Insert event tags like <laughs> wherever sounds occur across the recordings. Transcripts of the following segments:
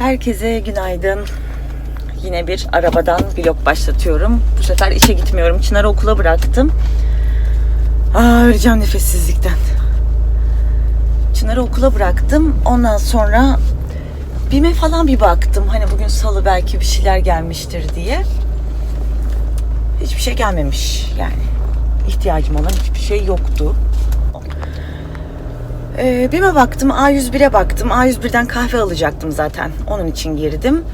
Herkese günaydın. Yine bir arabadan vlog başlatıyorum. Bu sefer işe gitmiyorum. Çınar'ı okula bıraktım. Aa, öleceğim nefessizlikten. Çınar'ı okula bıraktım. Ondan sonra BİM'e falan bir baktım. Hani bugün salı belki bir şeyler gelmiştir diye. Hiçbir şey gelmemiş yani. İhtiyacım olan hiçbir şey yoktu. Ee, BİM'e baktım, A101'e baktım. A101'den kahve alacaktım zaten. Onun için girdim.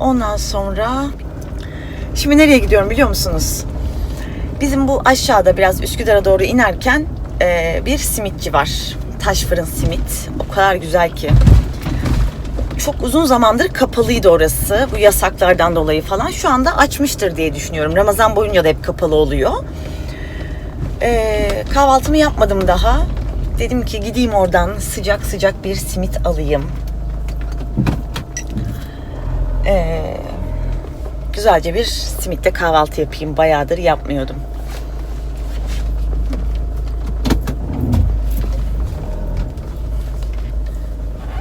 Ondan sonra... Şimdi nereye gidiyorum biliyor musunuz? Bizim bu aşağıda biraz Üsküdar'a doğru inerken e, bir simitçi var. Taş fırın simit. O kadar güzel ki. Çok uzun zamandır kapalıydı orası. Bu yasaklardan dolayı falan. Şu anda açmıştır diye düşünüyorum. Ramazan boyunca da hep kapalı oluyor. Ee, kahvaltımı yapmadım daha. Dedim ki gideyim oradan sıcak sıcak bir simit alayım. Ee, güzelce bir simitle kahvaltı yapayım. Bayağıdır yapmıyordum.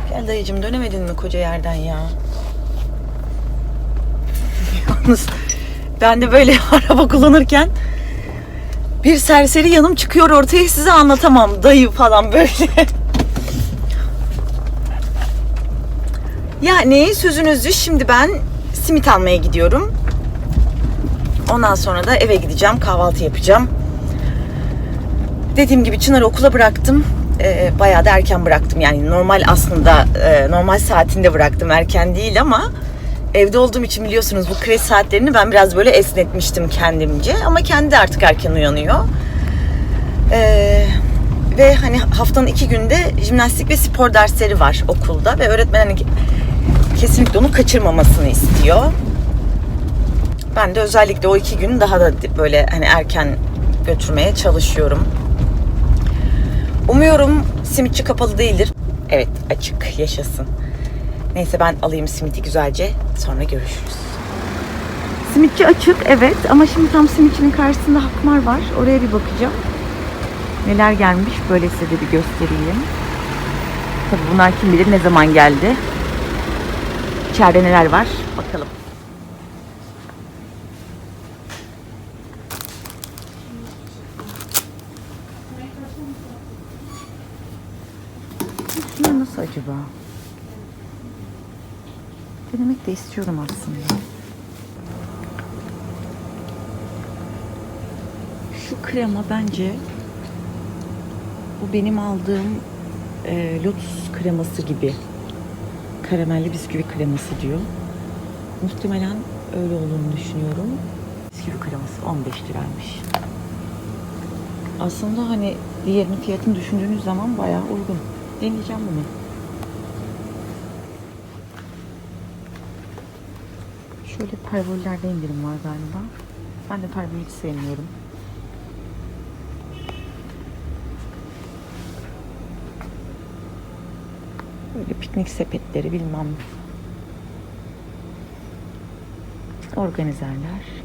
Gel dayıcım dönemedin mi koca yerden ya? <laughs> Yalnız ben de böyle <laughs> araba kullanırken bir serseri yanım çıkıyor ortaya size anlatamam dayı falan böyle. <laughs> Yani sözünüzü şimdi ben simit almaya gidiyorum. Ondan sonra da eve gideceğim kahvaltı yapacağım. Dediğim gibi Çınar'ı okula bıraktım. Ee, bayağı da erken bıraktım yani normal aslında e, normal saatinde bıraktım erken değil ama evde olduğum için biliyorsunuz bu kreş saatlerini ben biraz böyle esnetmiştim kendimce ama kendi artık erken uyanıyor. Ee, ve hani haftanın iki günde jimnastik ve spor dersleri var okulda ve öğretmen hani kesinlikle onu kaçırmamasını istiyor. Ben de özellikle o iki gün daha da böyle hani erken götürmeye çalışıyorum. Umuyorum simitçi kapalı değildir. Evet açık yaşasın. Neyse ben alayım simiti güzelce sonra görüşürüz. Simitçi açık evet ama şimdi tam simitçinin karşısında Hakmar var. Oraya bir bakacağım. Neler gelmiş böyle size de bir göstereyim. Tabii bunlar kim bilir ne zaman geldi. İçeride neler var bakalım. Şunlar nasıl acaba? Denemek de istiyorum aslında. Şu krema bence bu benim aldığım e, lotus kreması gibi. Karamelli bisküvi kreması diyor. Muhtemelen öyle olduğunu düşünüyorum. Bisküvi kreması 15 liraymış. Aslında hani diğerinin fiyatını düşündüğünüz zaman bayağı uygun. Deneyeceğim bunu. Şöyle pervollerde indirim var galiba. Ben de pervol hiç sevmiyorum. Böyle piknik sepetleri bilmem. Organizerler.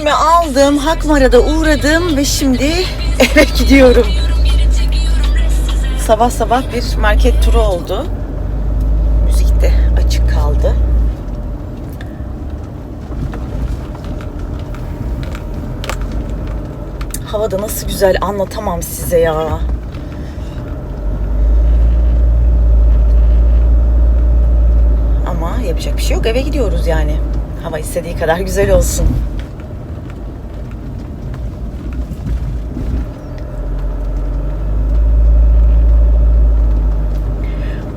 Simitimi aldım, Hakmara'da uğradım ve şimdi <laughs> eve gidiyorum. Sabah sabah bir market turu oldu. Müzik de açık kaldı. Hava da nasıl güzel anlatamam size ya. Ama yapacak bir şey yok. Eve gidiyoruz yani. Hava istediği kadar güzel olsun.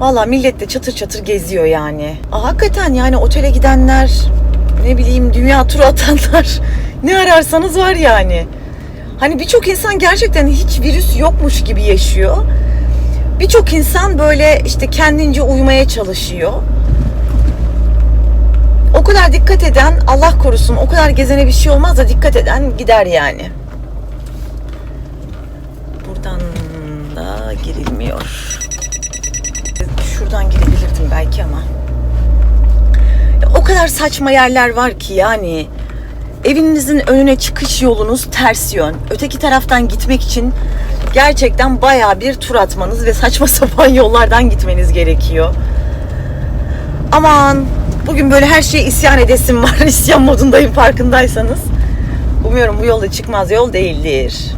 Valla millet de çatır çatır geziyor yani. Aa, hakikaten yani otele gidenler, ne bileyim dünya turu atanlar <laughs> ne ararsanız var yani. Hani birçok insan gerçekten hiç virüs yokmuş gibi yaşıyor. Birçok insan böyle işte kendince uymaya çalışıyor. O kadar dikkat eden Allah korusun o kadar gezene bir şey olmaz da dikkat eden gider yani. Buradan da girilmiyor. Şuradan girebilirdim belki ama. kadar saçma yerler var ki yani evinizin önüne çıkış yolunuz ters yön. Öteki taraftan gitmek için gerçekten baya bir tur atmanız ve saçma <laughs> sapan yollardan gitmeniz gerekiyor. Aman bugün böyle her şeye isyan edesim var. <laughs> İsyan modundayım farkındaysanız. Umuyorum bu yolda çıkmaz yol değildir.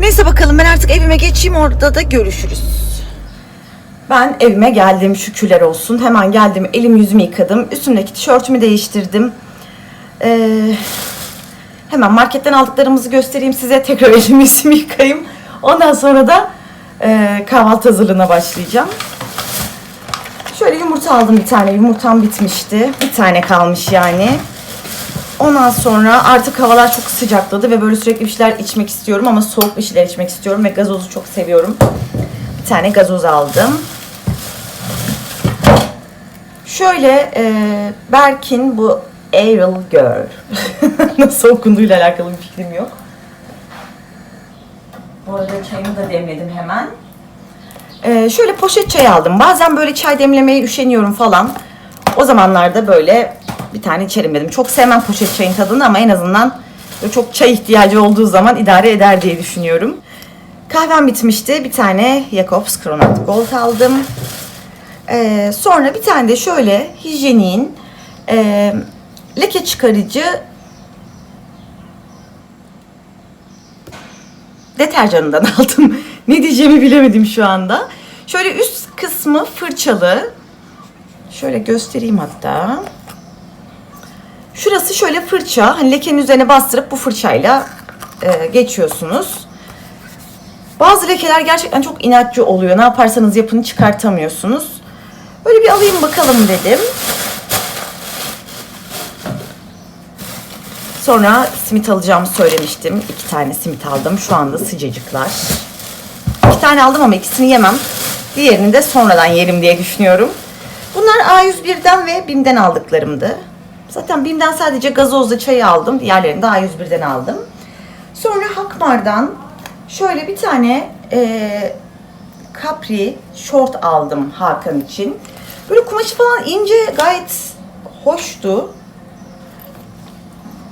Neyse bakalım ben artık evime geçeyim orada da görüşürüz. Ben evime geldim şükürler olsun. Hemen geldim elim yüzümü yıkadım. Üstümdeki tişörtümü değiştirdim. Ee, hemen marketten aldıklarımızı göstereyim size. Tekrar <laughs> elimi yüzümü yıkayayım. Ondan sonra da e, kahvaltı hazırlığına başlayacağım. Şöyle yumurta aldım bir tane. Yumurtam bitmişti. Bir tane kalmış yani. Ondan sonra artık havalar çok sıcakladı ve böyle sürekli bir şeyler içmek istiyorum ama soğuk bir şeyler içmek istiyorum ve gazozu çok seviyorum. Bir tane gazoz aldım. Şöyle e, Berkin bu Aerial Girl. <laughs> Nasıl okunduğuyla alakalı bir fikrim yok. Bu arada çayımı da demledim hemen. Ee, şöyle poşet çay aldım. Bazen böyle çay demlemeye üşeniyorum falan. O zamanlarda böyle bir tane içerim dedim. Çok sevmem poşet çayın tadını ama en azından çok çay ihtiyacı olduğu zaman idare eder diye düşünüyorum. Kahvem bitmişti. Bir tane Jacobs Kronat Gold aldım. Ee, sonra bir tane de şöyle hijyenin e, leke çıkarıcı deterjanından <laughs> aldım. ne diyeceğimi bilemedim şu anda. Şöyle üst kısmı fırçalı. Şöyle göstereyim hatta. Şurası şöyle fırça. Hani lekenin üzerine bastırıp bu fırçayla e, geçiyorsunuz. Bazı lekeler gerçekten çok inatçı oluyor. Ne yaparsanız yapın çıkartamıyorsunuz. Böyle bir alayım bakalım dedim. Sonra simit alacağımı söylemiştim. İki tane simit aldım. Şu anda sıcacıklar. İki tane aldım ama ikisini yemem. Diğerini de sonradan yerim diye düşünüyorum. Bunlar A101'den ve BİM'den aldıklarımdı. Zaten BİM'den sadece gazozlu çayı aldım. Diğerlerini de A101'den aldım. Sonra Hakmar'dan şöyle bir tane eee Capri şort aldım Hakan için. Böyle kumaşı falan ince gayet hoştu.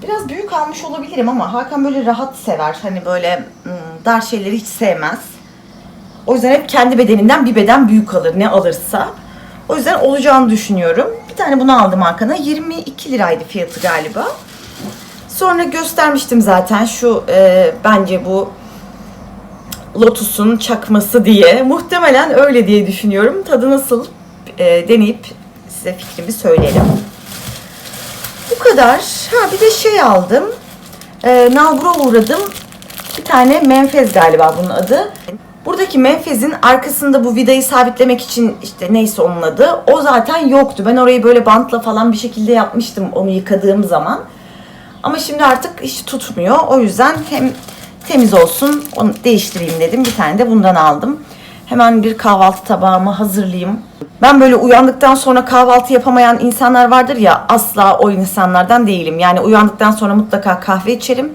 Biraz büyük almış olabilirim ama Hakan böyle rahat sever. Hani böyle ım, dar şeyleri hiç sevmez. O yüzden hep kendi bedeninden bir beden büyük alır ne alırsa. O yüzden olacağını düşünüyorum. Bir tane bunu aldım Hakan'a. 22 liraydı fiyatı galiba. Sonra göstermiştim zaten şu e, bence bu Lotus'un çakması diye. Muhtemelen öyle diye düşünüyorum. Tadı nasıl e, deneyip size fikrimi söylerim. Bu kadar. Ha bir de şey aldım. E, Nalbur'a uğradım. Bir tane menfez galiba bunun adı. Buradaki menfezin arkasında bu vidayı sabitlemek için işte neyse onun adı. O zaten yoktu. Ben orayı böyle bantla falan bir şekilde yapmıştım onu yıkadığım zaman. Ama şimdi artık hiç tutmuyor. O yüzden hem temiz olsun onu değiştireyim dedim. Bir tane de bundan aldım. Hemen bir kahvaltı tabağımı hazırlayayım. Ben böyle uyandıktan sonra kahvaltı yapamayan insanlar vardır ya asla o insanlardan değilim. Yani uyandıktan sonra mutlaka kahve içerim.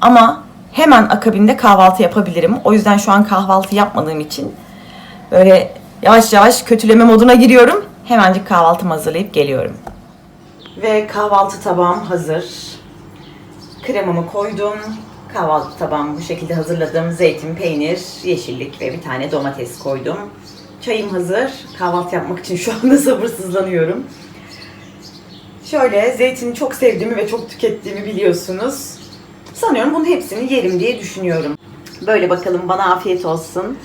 Ama hemen akabinde kahvaltı yapabilirim. O yüzden şu an kahvaltı yapmadığım için böyle yavaş yavaş kötüleme moduna giriyorum. Hemencik kahvaltımı hazırlayıp geliyorum. Ve kahvaltı tabağım hazır. Kremamı koydum. Kahvaltı tabağımı bu şekilde hazırladım. Zeytin, peynir, yeşillik ve bir tane domates koydum. Çayım hazır. Kahvaltı yapmak için şu anda <laughs> sabırsızlanıyorum. Şöyle zeytini çok sevdiğimi ve çok tükettiğimi biliyorsunuz. Sanıyorum bunun hepsini yerim diye düşünüyorum. Böyle bakalım bana afiyet olsun.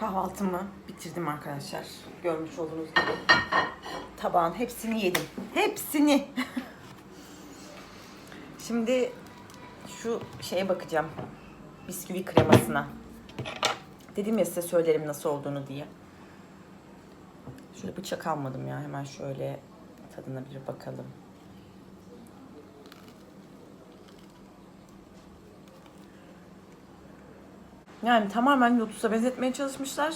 Kahvaltımı bitirdim arkadaşlar. Görmüş olduğunuz gibi. Tabağın hepsini yedim. Hepsini. <laughs> Şimdi şu şeye bakacağım. Bisküvi kremasına. Dedim ya size söylerim nasıl olduğunu diye. Şöyle bıçak almadım ya. Hemen şöyle tadına bir bakalım. Yani tamamen lotusa benzetmeye çalışmışlar.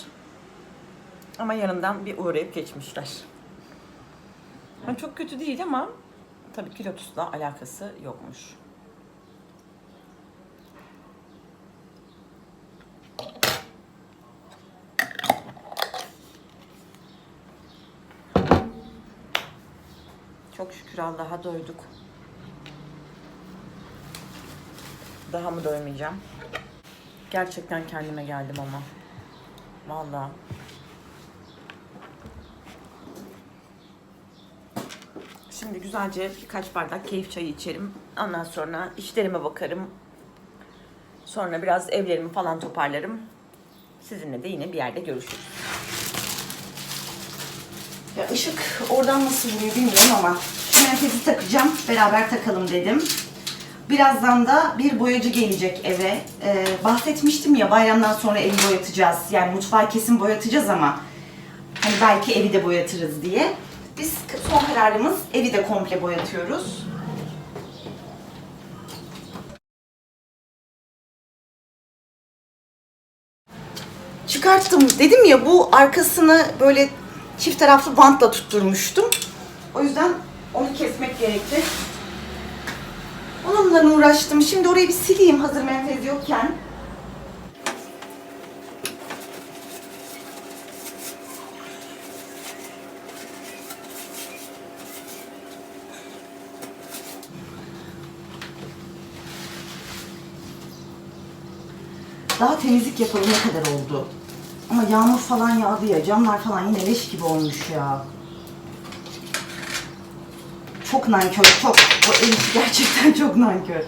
Ama yanından bir uğrayıp geçmişler. Yani çok kötü değil ama tabii ki lotusla alakası yokmuş. Çok şükür Allah'a doyduk. Daha mı doymayacağım? Gerçekten kendime geldim ama. Vallahi. Şimdi güzelce birkaç bardak keyif çayı içerim. Ondan sonra işlerime bakarım. Sonra biraz evlerimi falan toparlarım. Sizinle de yine bir yerde görüşürüz. Ya ışık oradan nasıl vuruyor bilmiyorum ama menfezi takacağım. Beraber takalım dedim. Birazdan da bir boyacı gelecek eve. Ee, bahsetmiştim ya bayramdan sonra evi boyatacağız. Yani mutfağı kesin boyatacağız ama hani belki evi de boyatırız diye. Biz son kararımız evi de komple boyatıyoruz. Çıkarttım. Dedim ya bu arkasını böyle çift taraflı bantla tutturmuştum. O yüzden onu kesmek gerekti. Onunla uğraştım. Şimdi orayı bir sileyim hazır menfez yokken. Daha temizlik yapalı ne kadar oldu? Ama yağmur falan yağdı ya. Camlar falan yine leş gibi olmuş ya. Çok nankör, çok. O Elif gerçekten <laughs> çok nankör.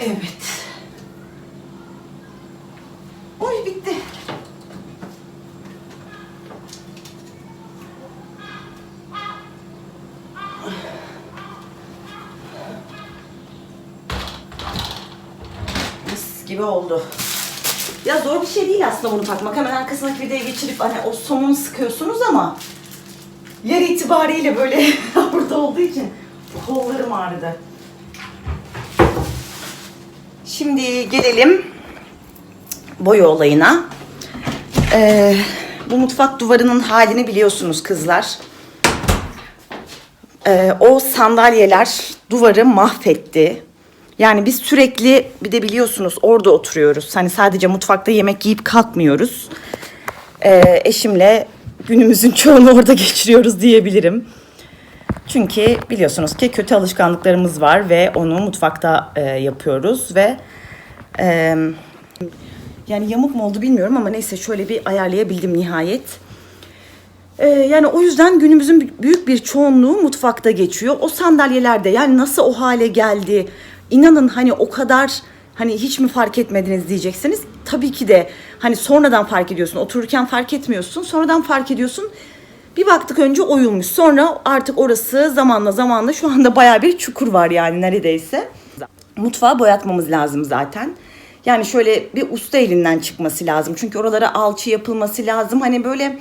Evet. Oy bitti. Mis gibi oldu. Ya zor bir şey değil aslında bunu takmak. Hemen arkasına vidaya geçirip hani o somunu sıkıyorsunuz ama yer itibariyle böyle <laughs> burada olduğu için kollarım ağrıdı. Şimdi gelelim boya olayına. Ee, bu mutfak duvarının halini biliyorsunuz kızlar. Ee, o sandalyeler duvarı mahvetti. Yani biz sürekli bir de biliyorsunuz orada oturuyoruz. Hani sadece mutfakta yemek yiyip kalkmıyoruz. Ee, eşimle günümüzün <laughs> çoğunu orada geçiriyoruz diyebilirim. Çünkü biliyorsunuz ki kötü alışkanlıklarımız var ve onu mutfakta e, yapıyoruz ve e, yani yamuk mu oldu bilmiyorum ama neyse şöyle bir ayarlayabildim nihayet. E, yani o yüzden günümüzün büyük bir çoğunluğu mutfakta geçiyor. O sandalyelerde yani nasıl o hale geldi? İnanın hani o kadar hani hiç mi fark etmediniz diyeceksiniz. Tabii ki de hani sonradan fark ediyorsun. Otururken fark etmiyorsun. Sonradan fark ediyorsun. Bir baktık önce oyulmuş. Sonra artık orası zamanla zamanla şu anda baya bir çukur var yani neredeyse. Mutfağı boyatmamız lazım zaten. Yani şöyle bir usta elinden çıkması lazım. Çünkü oralara alçı yapılması lazım. Hani böyle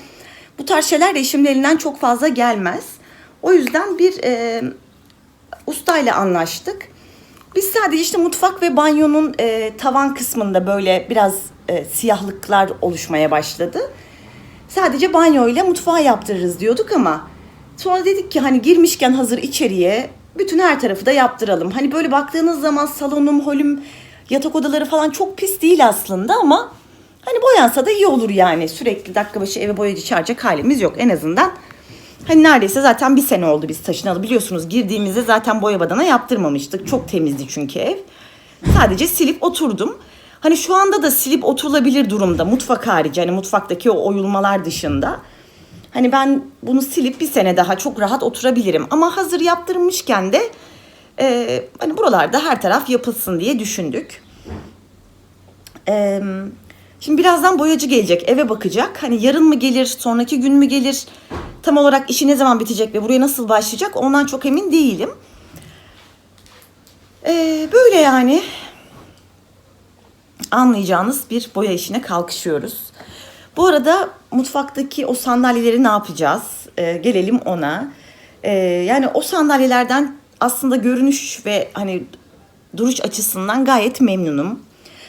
bu tarz şeyler de eşimin elinden çok fazla gelmez. O yüzden bir e, ustayla anlaştık. Biz sadece işte mutfak ve banyonun e, tavan kısmında böyle biraz e, siyahlıklar oluşmaya başladı. Sadece banyo ile mutfağı yaptırırız diyorduk ama sonra dedik ki hani girmişken hazır içeriye Bütün her tarafı da yaptıralım. Hani böyle baktığınız zaman salonum, holüm, yatak odaları falan çok pis değil aslında ama hani boyansa da iyi olur yani. Sürekli dakika başı eve boyacı çağıracak halimiz yok en azından. Hani neredeyse zaten bir sene oldu biz taşınalı. Biliyorsunuz girdiğimizde zaten boya badana yaptırmamıştık. Çok temizdi çünkü ev. Sadece silip oturdum. Hani şu anda da silip oturulabilir durumda. Mutfak harici hani mutfaktaki o oyulmalar dışında. Hani ben bunu silip bir sene daha çok rahat oturabilirim. Ama hazır yaptırmışken de e, hani buralarda her taraf yapılsın diye düşündük. E, şimdi birazdan boyacı gelecek, eve bakacak. Hani yarın mı gelir, sonraki gün mü gelir? Tam olarak işi ne zaman bitecek ve buraya nasıl başlayacak ondan çok emin değilim. E, böyle yani anlayacağınız bir boya işine kalkışıyoruz. Bu arada mutfaktaki o sandalyeleri ne yapacağız? Ee, gelelim ona. Ee, yani o sandalyelerden aslında görünüş ve hani duruş açısından gayet memnunum.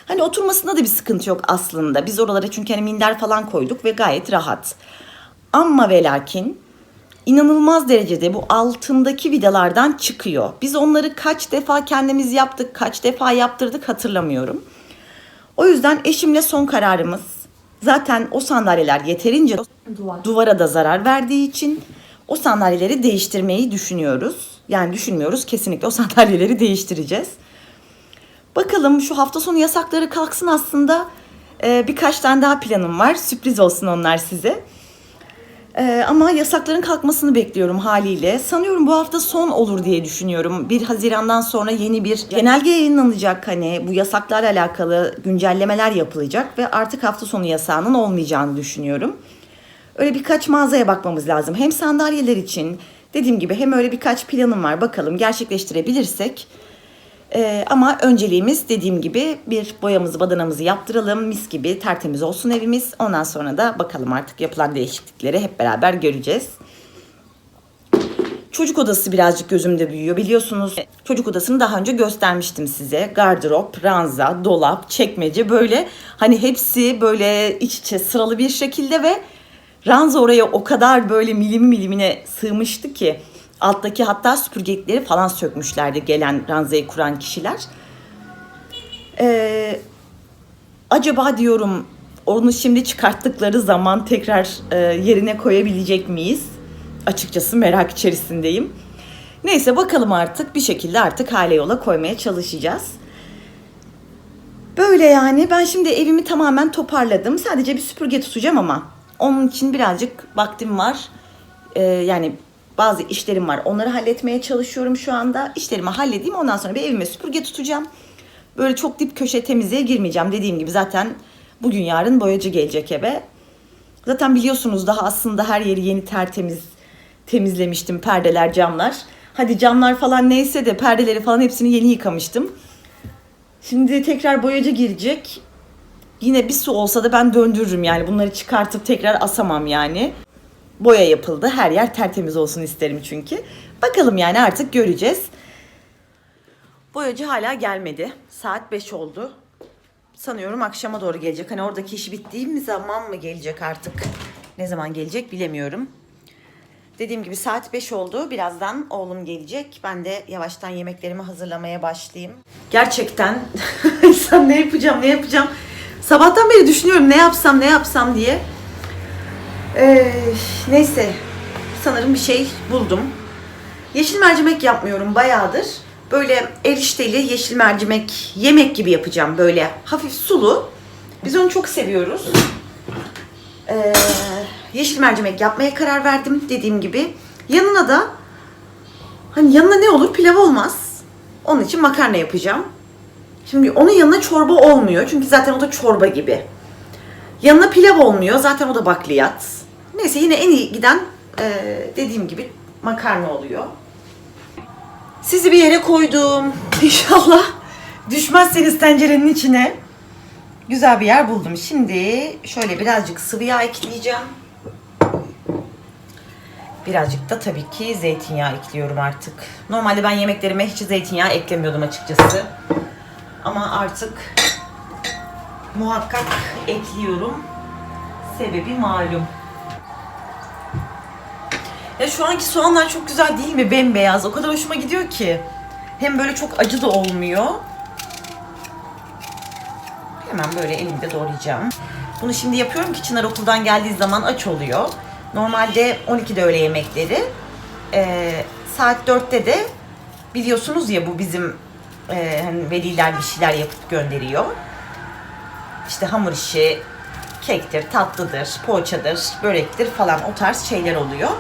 Hani oturmasında da bir sıkıntı yok aslında. Biz oralara çünkü hani minder falan koyduk ve gayet rahat. Ama ve lakin inanılmaz derecede bu altındaki vidalardan çıkıyor. Biz onları kaç defa kendimiz yaptık, kaç defa yaptırdık hatırlamıyorum. O yüzden eşimle son kararımız zaten o sandalyeler yeterince Duvar. duvara da zarar verdiği için o sandalyeleri değiştirmeyi düşünüyoruz. Yani düşünmüyoruz kesinlikle o <laughs> sandalyeleri değiştireceğiz. Bakalım şu hafta sonu yasakları kalksın aslında Ee, birkaç tane daha planım var. Sürpriz olsun onlar size. Ee, ama yasakların kalkmasını bekliyorum haliyle. Sanıyorum bu hafta son olur diye düşünüyorum. 1 Haziran'dan sonra yeni bir genelge yayınlanacak. Hani bu yasaklarla alakalı güncellemeler yapılacak ve artık hafta sonu yasağının olmayacağını düşünüyorum. Öyle birkaç mağazaya bakmamız lazım. Hem sandalyeler için dediğim gibi hem öyle birkaç planım var. Bakalım gerçekleştirebilirsek. Ee, ama önceliğimiz dediğim gibi bir boyamızı badanamızı yaptıralım. Mis gibi tertemiz olsun evimiz. Ondan sonra da bakalım artık yapılan değişiklikleri hep beraber göreceğiz. Çocuk odası birazcık gözümde büyüyor. Biliyorsunuz çocuk odasını daha önce göstermiştim size. Gardırop, ranza, dolap, çekmece böyle hani hepsi böyle iç içe sıralı bir şekilde ve ranza oraya o kadar böyle milim milimine sığmıştı ki alttaki hatta süpürgelikleri falan sökmüşlerdi gelen ranzayı kuran kişiler. Ee, acaba diyorum onu şimdi çıkarttıkları zaman tekrar e, yerine koyabilecek miyiz? Açıkçası merak içerisindeyim. Neyse bakalım artık bir şekilde artık hale yola koymaya çalışacağız. Böyle yani ben şimdi evimi tamamen toparladım. Sadece bir süpürge tutacağım ama onun için birazcık vaktim var. Ee, yani bazı işlerim var. Onları halletmeye çalışıyorum şu anda. İşlerimi halledeyim ondan sonra bir evime süpürge tutacağım. Böyle çok dip köşe temizliğe girmeyeceğim. Dediğim gibi zaten bugün yarın boyacı gelecek eve. Zaten biliyorsunuz daha aslında her yeri yeni tertemiz temizlemiştim. Perdeler, camlar. Hadi camlar falan neyse de perdeleri falan hepsini yeni yıkamıştım. Şimdi tekrar boyacı girecek. Yine bir su olsa da ben döndürürüm yani. Bunları çıkartıp tekrar asamam yani. Boya yapıldı. Her yer tertemiz olsun isterim çünkü. Bakalım yani artık göreceğiz. Boyacı hala gelmedi. Saat 5 oldu. Sanıyorum akşama doğru gelecek. Hani oradaki iş bittiği zaman mı gelecek artık? Ne zaman gelecek bilemiyorum. Dediğim gibi saat 5 oldu. Birazdan oğlum gelecek. Ben de yavaştan yemeklerimi hazırlamaya başlayayım. Gerçekten <laughs> insan ne yapacağım ne yapacağım. Sabahtan beri düşünüyorum ne yapsam ne yapsam diye. Ee, neyse sanırım bir şey buldum. Yeşil mercimek yapmıyorum bayağıdır. Böyle erişteli yeşil mercimek yemek gibi yapacağım. Böyle hafif sulu. Biz onu çok seviyoruz. Ee, yeşil mercimek yapmaya karar verdim dediğim gibi. Yanına da hani yanına ne olur? Pilav olmaz. Onun için makarna yapacağım. Şimdi onun yanına çorba olmuyor. Çünkü zaten o da çorba gibi. Yanına pilav olmuyor. Zaten o da bakliyat. Neyse yine en iyi giden e, dediğim gibi makarna oluyor. Sizi bir yere koydum. <laughs> İnşallah düşmezseniz tencerenin içine. Güzel bir yer buldum. Şimdi şöyle birazcık sıvı yağ ekleyeceğim. Birazcık da tabii ki zeytinyağı ekliyorum artık. Normalde ben yemeklerime hiç zeytinyağı eklemiyordum açıkçası. Ama artık muhakkak ekliyorum. Sebebi malum. Ya şu anki soğanlar çok güzel değil mi? Bembeyaz. O kadar hoşuma gidiyor ki. Hem böyle çok acı da olmuyor. Hemen böyle elimde doğrayacağım. Bunu şimdi yapıyorum ki Çınar okuldan geldiği zaman aç oluyor. Normalde 12'de öğle yemekleri. Ee, saat 4'te de biliyorsunuz ya bu bizim e, hani veliler bir şeyler yapıp gönderiyor. İşte hamur işi, kektir, tatlıdır, poğaçadır, börektir falan o tarz şeyler oluyor.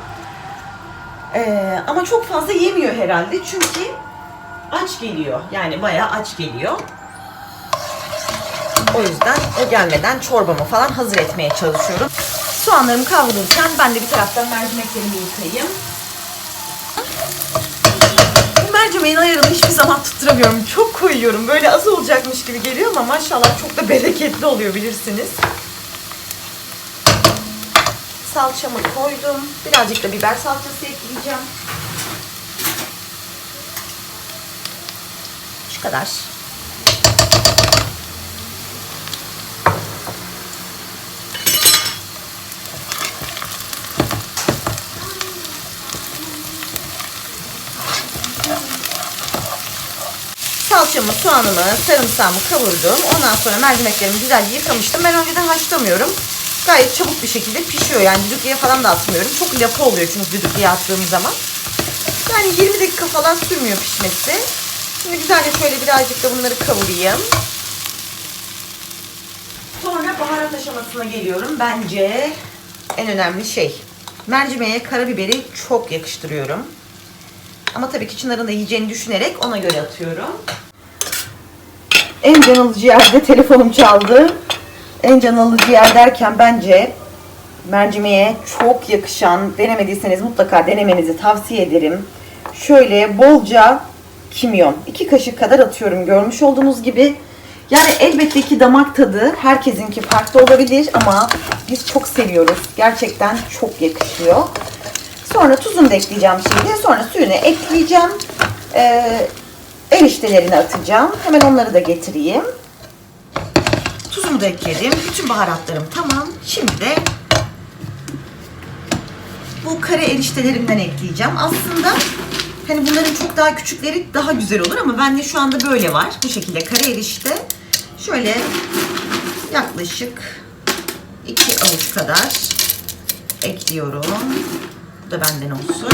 Ee, ama çok fazla yemiyor herhalde çünkü aç geliyor. Yani bayağı aç geliyor. O yüzden o gelmeden çorbamı falan hazır etmeye çalışıyorum. Soğanlarım kavrulurken ben de bir taraftan mercimeklerimi yıkayayım. Bu mercimeğin ayarını hiçbir zaman tutturamıyorum. Çok koyuyorum. Böyle az olacakmış gibi geliyor ama maşallah çok da bereketli oluyor bilirsiniz. Salçamı koydum. Birazcık da biber salçası ekleyeceğim. Şu kadar. Salçamı, soğanımı, sarımsağımı kavurdum. Ondan sonra mercimeklerimi güzelce yıkamıştım. Ben önceden haşlamıyorum. Gayet çabuk bir şekilde pişiyor. Yani düdüklüye falan da atmıyorum. Çok lapa oluyor çünkü düdüklüye attığım zaman. Yani 20 dakika falan sürmüyor pişmesi. Şimdi güzelce şöyle birazcık da bunları kavurayım. Sonra baharat aşamasına geliyorum. Bence en önemli şey. Mercimeğe karabiberi çok yakıştırıyorum. Ama tabii ki Çınar'ın da yiyeceğini düşünerek ona göre atıyorum. En can alıcı yerde telefonum çaldı. En can alıcı yer derken bence mercimeğe çok yakışan, denemediyseniz mutlaka denemenizi tavsiye ederim. Şöyle bolca kimyon. iki kaşık kadar atıyorum görmüş olduğunuz gibi. Yani elbette ki damak tadı herkesinki farklı olabilir ama biz çok seviyoruz. Gerçekten çok yakışıyor. Sonra tuzunu da ekleyeceğim şimdi. Sonra suyunu ekleyeceğim. Ee, eriştelerini atacağım. Hemen onları da getireyim. Tuzumu da ekledim. Bütün baharatlarım tamam. Şimdi de bu kare eriştelerimden ekleyeceğim. Aslında hani bunların çok daha küçükleri daha güzel olur ama bende şu anda böyle var. Bu şekilde kare erişte. Şöyle yaklaşık iki avuç kadar ekliyorum. Bu da benden olsun.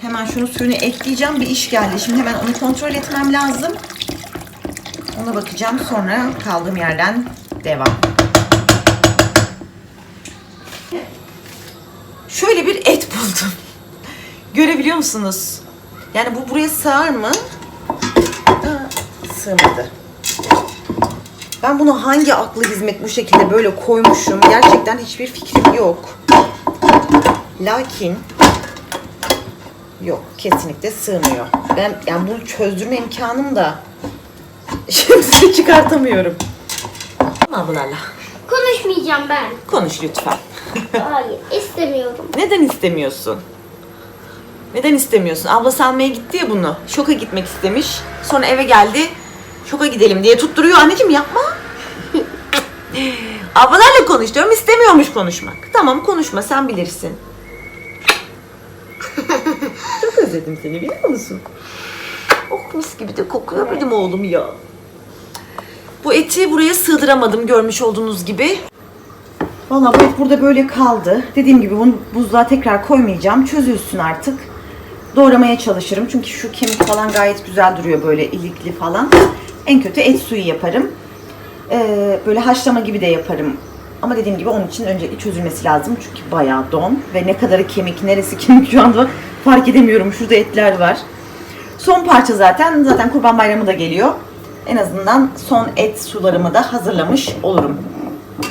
Hemen şunu suyunu ekleyeceğim. Bir iş geldi. Şimdi hemen onu kontrol etmem lazım. Ona bakacağım. Sonra kaldığım yerden devam. Şöyle bir et buldum. Görebiliyor musunuz? Yani bu buraya sığar mı? Aa, sığmadı. Ben bunu hangi aklı hizmet bu şekilde böyle koymuşum? Gerçekten hiçbir fikrim yok. Lakin yok kesinlikle sığmıyor. Ben yani bunu çözdürme imkanım da şimdi çıkartamıyorum. Ablalarla Konuşmayacağım ben. konuş lütfen. Hayır istemiyorum. Neden istemiyorsun? Neden istemiyorsun? Ablası almaya gitti ya bunu. Şoka gitmek istemiş. Sonra eve geldi. Şoka gidelim diye tutturuyor. Anneciğim yapma. <laughs> Ablalarla konuş diyorum. istemiyormuş konuşmak. Tamam konuşma sen bilirsin. <laughs> Çok özledim seni biliyor musun? Mis gibi de kokuyor benim oğlum ya. Bu eti buraya sığdıramadım görmüş olduğunuz gibi. Valla bu et burada böyle kaldı. Dediğim gibi bunu buzluğa tekrar koymayacağım. Çözülsün artık. Doğramaya çalışırım. Çünkü şu kemik falan gayet güzel duruyor böyle ilikli falan. En kötü et suyu yaparım. Ee, böyle haşlama gibi de yaparım. Ama dediğim gibi onun için öncelikle çözülmesi lazım. Çünkü bayağı don. Ve ne kadarı kemik, neresi kemik şu anda fark edemiyorum. Şurada etler var. Son parça zaten. Zaten kurban bayramı da geliyor. En azından son et sularımı da hazırlamış olurum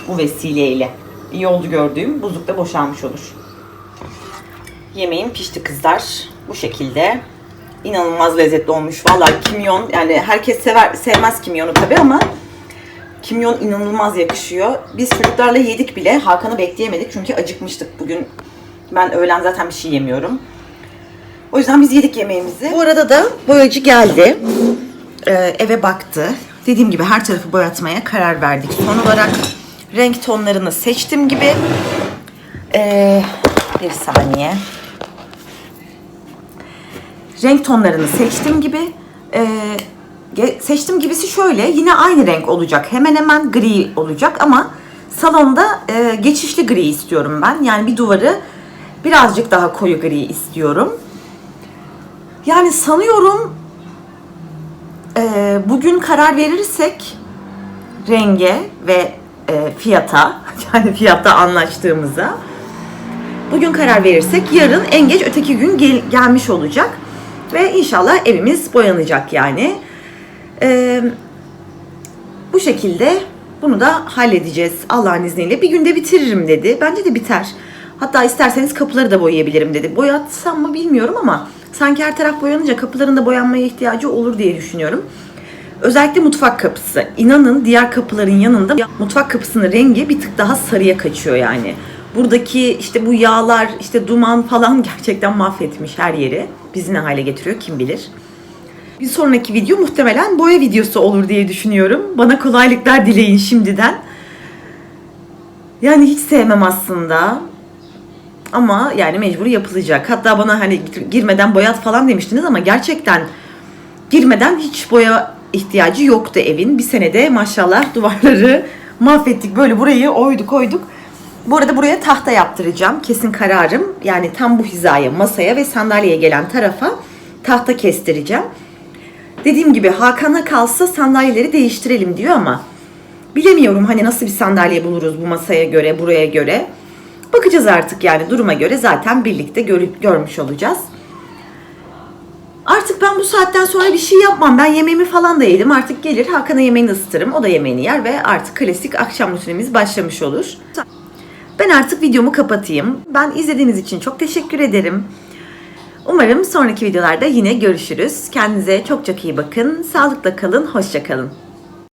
bu vesileyle. İyi oldu gördüğüm buzlukta boşalmış olur. Yemeğim pişti kızlar. Bu şekilde. İnanılmaz lezzetli olmuş. Vallahi kimyon yani herkes sever sevmez kimyonu tabi ama kimyon inanılmaz yakışıyor. Biz çocuklarla yedik bile. Hakan'ı bekleyemedik çünkü acıkmıştık bugün. Ben öğlen zaten bir şey yemiyorum. O yüzden biz yedik yemeğimizi. Bu arada da boyacı geldi. Ee, eve baktı. Dediğim gibi her tarafı boyatmaya karar verdik. Son olarak renk tonlarını seçtim gibi. Ee, Bir saniye. Renk tonlarını seçtim gibi. Ee, seçtim gibisi şöyle. Yine aynı renk olacak. Hemen hemen gri olacak ama salonda e, geçişli gri istiyorum ben. Yani bir duvarı birazcık daha koyu gri istiyorum. Yani sanıyorum e, bugün karar verirsek renge ve e, fiyata <laughs> yani fiyatta anlaştığımıza bugün karar verirsek yarın en geç öteki gün gel- gelmiş olacak ve inşallah evimiz boyanacak yani. E, bu şekilde bunu da halledeceğiz Allah'ın izniyle. Bir günde bitiririm dedi. Bence de biter. Hatta isterseniz kapıları da boyayabilirim dedi. Boyatsam mı bilmiyorum ama sanki her taraf boyanınca kapıların da boyanmaya ihtiyacı olur diye düşünüyorum. Özellikle mutfak kapısı. İnanın diğer kapıların yanında mutfak kapısının rengi bir tık daha sarıya kaçıyor yani. Buradaki işte bu yağlar, işte duman falan <laughs> gerçekten mahvetmiş her yeri. Bizi ne hale getiriyor kim bilir. Bir sonraki video muhtemelen boya videosu olur diye düşünüyorum. Bana kolaylıklar dileyin şimdiden. Yani hiç sevmem aslında. Ama yani mecbur yapılacak. Hatta bana hani girmeden boyat falan demiştiniz ama gerçekten girmeden hiç boya ihtiyacı yoktu evin. Bir senede maşallah duvarları <laughs> mahvettik. Böyle burayı oyduk oyduk. Bu arada buraya tahta yaptıracağım. Kesin kararım. Yani tam bu hizaya, masaya ve sandalyeye gelen tarafa tahta kestireceğim. Dediğim gibi Hakan'a kalsa sandalyeleri değiştirelim diyor ama bilemiyorum hani nasıl bir sandalye buluruz bu masaya göre, buraya göre. Bakacağız artık yani duruma göre zaten birlikte görüp görmüş olacağız. Artık ben bu saatten sonra bir şey yapmam. Ben yemeğimi falan da yedim. Artık gelir Hakan'a yemeğini ısıtırım. O da yemeğini yer ve artık klasik akşam rutinimiz başlamış olur. Ben artık videomu kapatayım. Ben izlediğiniz için çok teşekkür ederim. Umarım sonraki videolarda yine görüşürüz. Kendinize çok çok iyi bakın. Sağlıkla kalın, hoşça kalın.